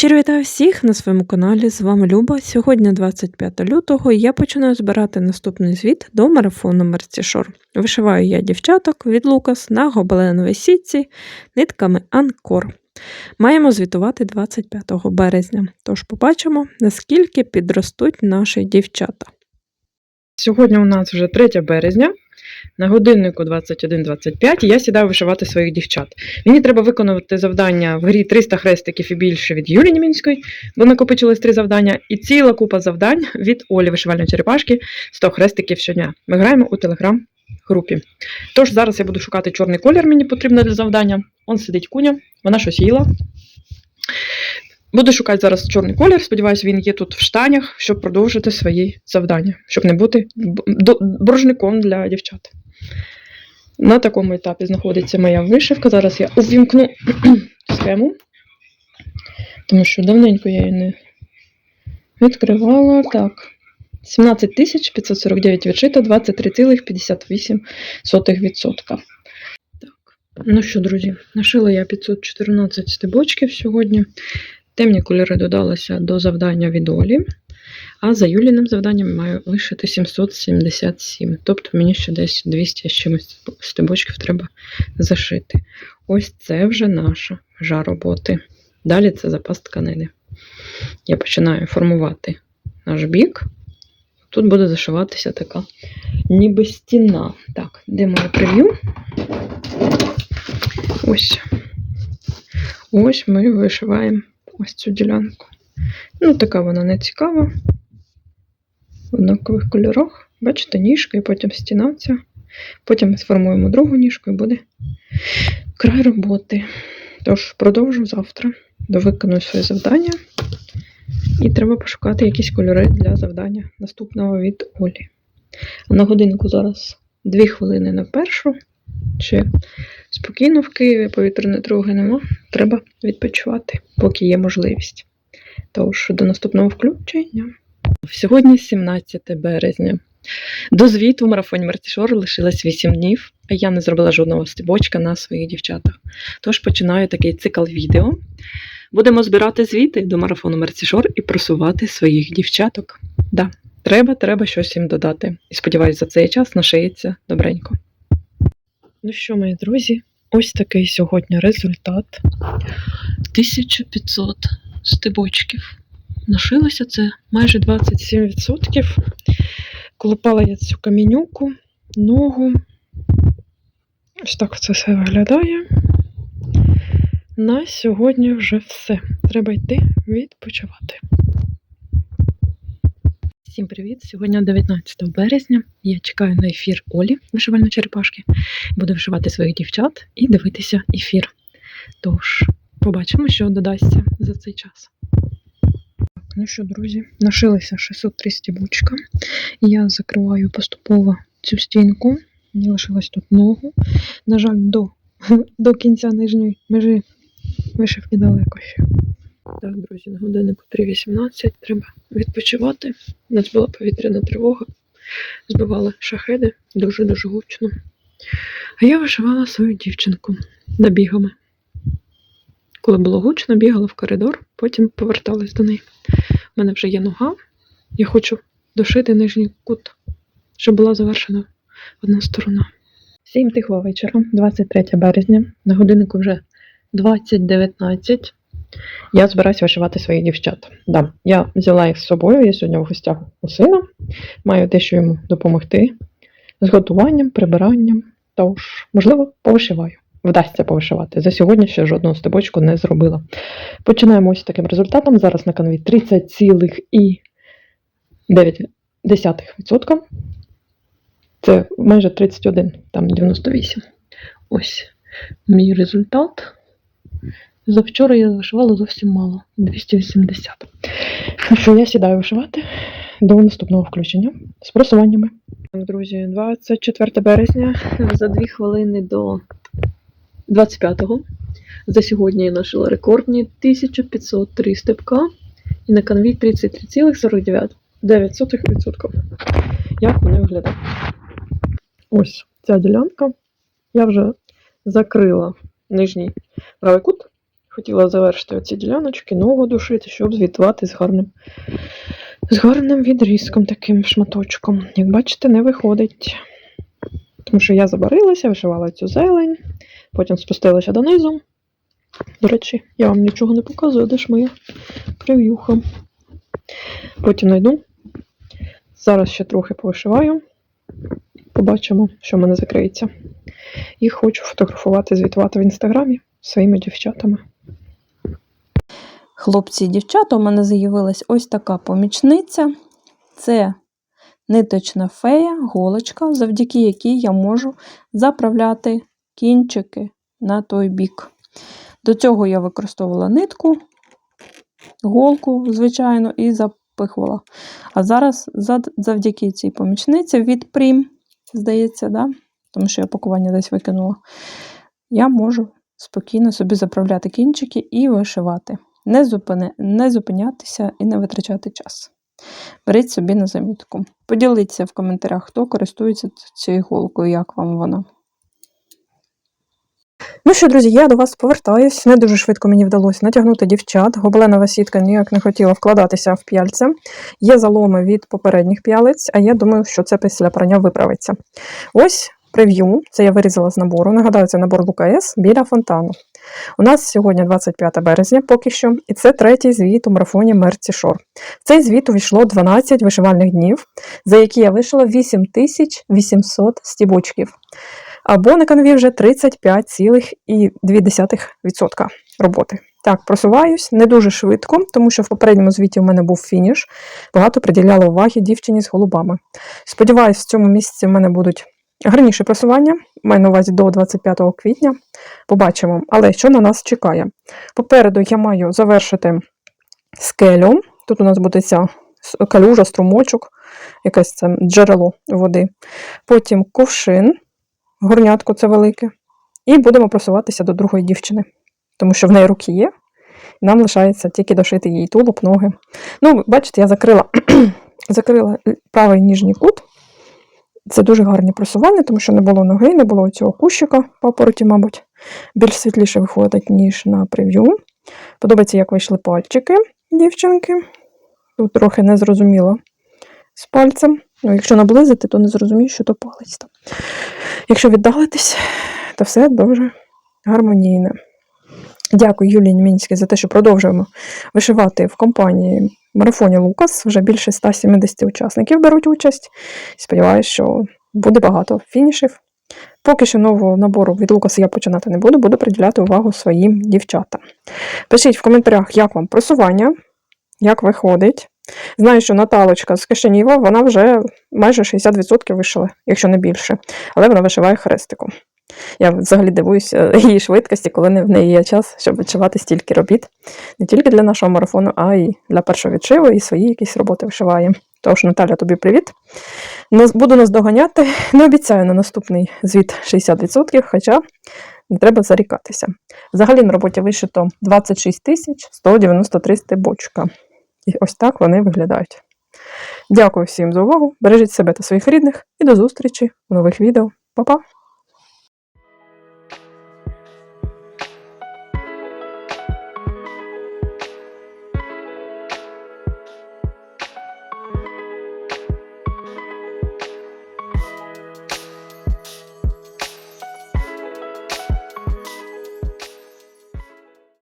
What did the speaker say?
Щиро вітаю всіх на своєму каналі. З вами Люба. Сьогодні 25 лютого я починаю збирати наступний звіт до марафону Мерцішор. Вишиваю я дівчаток від Лукас на гобеленовій сітці нитками Анкор. Маємо звітувати 25 березня, тож побачимо, наскільки підростуть наші дівчата. Сьогодні у нас вже 3 березня. На годиннику 21.25 і я сідаю вишивати своїх дівчат. Мені треба виконувати завдання в грі 300 хрестиків і більше від Юлії Німінської, бо накопичилось три завдання, і ціла купа завдань від Олі вишивальної черепашки 100 хрестиків щодня. Ми граємо у телеграм-групі. Тож зараз я буду шукати чорний колір, мені потрібно для завдання. Он сидить куня, вона щось їла. Буду шукати зараз чорний колір. Сподіваюся, він є тут в штанях, щоб продовжити свої завдання, щоб не бути боржником для дівчат. На такому етапі знаходиться моя вишивка. Зараз я увімкну схему, тому що давненько я її не відкривала. Так. 17 549 відшито, 23,58%. Так. Ну що, друзі, нашила я 514 стебочків сьогодні. Темні кольори додалися до завдання від Олі, а за Юліним завданням маю лишити 777. Тобто мені ще десь 200 з чимось стебочків треба зашити. Ось це вже наша жа роботи. Далі це запас тканини. Я починаю формувати наш бік. Тут буде зашиватися така ніби стіна. Так, де моє прев'ю? Ось. Ось ми вишиваємо ось цю ділянку. Ну, така вона не цікава. В однакових кольорах. Бачите, ніжка і потім стіна ця. Потім сформуємо другу ніжку і буде край роботи. Тож, продовжу завтра. Довиконую своє завдання. І треба пошукати якісь кольори для завдання наступного від Олі. На годинку зараз 2 хвилини на першу. Ще спокійно в Києві, повітряної тривоги нема. Треба відпочивати, поки є можливість. Тож до наступного включення. Сьогодні 17 березня. До звіту в марафоні Мертішор лишилось 8 днів, а я не зробила жодного стебочка на своїх дівчатах. Тож починаю такий цикл відео. Будемо збирати звіти до марафону Мерцішор і просувати своїх дівчаток. Да, треба, треба щось їм додати. І сподіваюся, за цей час нашиється добренько. Ну що, мої друзі, ось такий сьогодні результат. 1500 стебочків. Нашилося це майже 27%. Колупала я цю камінюку, ногу. Ось так це все виглядає. На сьогодні вже все. Треба йти відпочивати. Всім привіт! Сьогодні 19 березня. Я чекаю на ефір Олі вишивальної черепашки. Буду вишивати своїх дівчат і дивитися ефір. Тож, побачимо, що додасться за цей час. Ну що, друзі, нашилися 603 стібучка. Я закриваю поступово цю стінку. Мені лишилось тут ногу. На жаль, до, до кінця нижньої межі вишивки далеко ще. Так, друзі, на годиннику 3.18 треба відпочивати. У нас була повітряна тривога. Збивали шахеди дуже-дуже гучно. А я вишивала свою дівчинку набігами. Коли було гучно, бігала в коридор, потім поверталась до неї. У мене вже є нога. Я хочу дошити нижній кут, щоб була завершена одна сторона. Всім тихого вечора, 23 березня. На годиннику вже 20.19. Я збираюся вишивати своїх дівчат. Да, я взяла їх з собою. Я сьогодні в гостях у сина. Маю дещо йому допомогти з готуванням, прибиранням. Тож, можливо, повишиваю. Вдасться повишивати. За сьогодні ще жодного стебочку не зробила. Починаємо ось таким результатом. Зараз на канві 30,9%. Це майже 31, там 98. Ось мій результат. Завчора я вишивала зовсім мало 280. Ну що, я сідаю вишивати до наступного включення з просуваннями. Друзі, 24 березня за 2 хвилини до 25-го. За сьогодні я нашила рекордні 1503 степка і на канві 33,49%. Як вони виглядають? Ось ця ділянка. Я вже закрила нижній правий кут Хотіла завершити оці діляночки, ногу душити, щоб звітувати з гарним, з гарним відрізком, таким шматочком. Як бачите, не виходить. Тому що я забарилася, вишивала цю зелень, потім спустилася донизу. До речі, я вам нічого не показую, де ж моя прев'юха. Потім знайду. Зараз ще трохи повишиваю. Побачимо, що в мене закриється. І хочу фотографувати, звітувати в інстаграмі своїми дівчатами. Хлопці і дівчата, у мене з'явилась ось така помічниця. Це ниточна фея, голочка, завдяки якій я можу заправляти кінчики на той бік. До цього я використовувала нитку, голку, звичайно, і запихувала. А зараз завдяки цій помічниці від Прім, здається, да? тому що я пакування десь викинула, я можу спокійно собі заправляти кінчики і вишивати. Не, зупини, не зупинятися і не витрачати час. Беріть собі на замітку. Поділіться в коментарях, хто користується цією голкою, як вам вона. Ну що, друзі, я до вас повертаюсь. Не дуже швидко мені вдалося натягнути дівчат. Гобеленова сітка ніяк не хотіла вкладатися в п'яльце. Є заломи від попередніх п'ялиць, а я думаю, що це після прання виправиться. Ось прев'ю. Це я вирізала з набору. Нагадаю, це набор ЛКС біля фонтану. У нас сьогодні 25 березня поки що, і це третій звіт у марафоні Мерці Шор. В цей звіт увійшло 12 вишивальних днів, за які я вишила 8800 стібочків або на канві вже 35,2% роботи. Так, просуваюсь не дуже швидко, тому що в попередньому звіті у мене був фініш. Багато приділяла уваги дівчині з голубами. Сподіваюсь, в цьому місяці в мене будуть гарніші просування. Маю на увазі до 25 квітня. Побачимо. Але що на нас чекає? Попереду я маю завершити скелю. Тут у нас буде ця калюжа, струмочок, якесь це джерело води. Потім ковшин, горнятко це велике. І будемо просуватися до другої дівчини, тому що в неї руки є. Нам лишається тільки дошити їй тулуб, ноги. Ну, бачите, я закрила, закрила правий ніжній кут. Це дуже гарні просування, тому що не було ноги, не було цього кущика папороті, мабуть. Більш світліше виходить, ніж на прев'ю. Подобається, як вийшли пальчики дівчинки. Тут трохи не зрозуміло з пальцем. Ну, якщо наблизити, то не зрозумієш, що то палець там. Якщо віддалитись, то все дуже гармонійне. Дякую Юлії Німінській за те, що продовжуємо вишивати в компанії марафоні Лукас. Вже більше 170 учасників беруть участь. Сподіваюсь, що буде багато фінішів. Поки що нового набору від Лукаса я починати не буду, буду приділяти увагу своїм дівчатам. Пишіть в коментарях, як вам просування, як виходить. Знаю, що Наталочка з Кишинєва, вона вже майже 60% вишила, якщо не більше, але вона вишиває хрестиком. Я взагалі дивуюся її швидкості, коли в неї є час, щоб вишивати стільки робіт. Не тільки для нашого марафону, а й для першого відшиву, і свої якісь роботи вишиває. Тож, Наталя, тобі привіт. Буду нас доганяти. Не обіцяю на наступний звіт 60%, хоча не треба зарікатися. Взагалі на роботі вишито 26 тисяч 193 стебочка. І ось так вони виглядають. Дякую всім за увагу. Бережіть себе та своїх рідних і до зустрічі у нових відео. Па-па!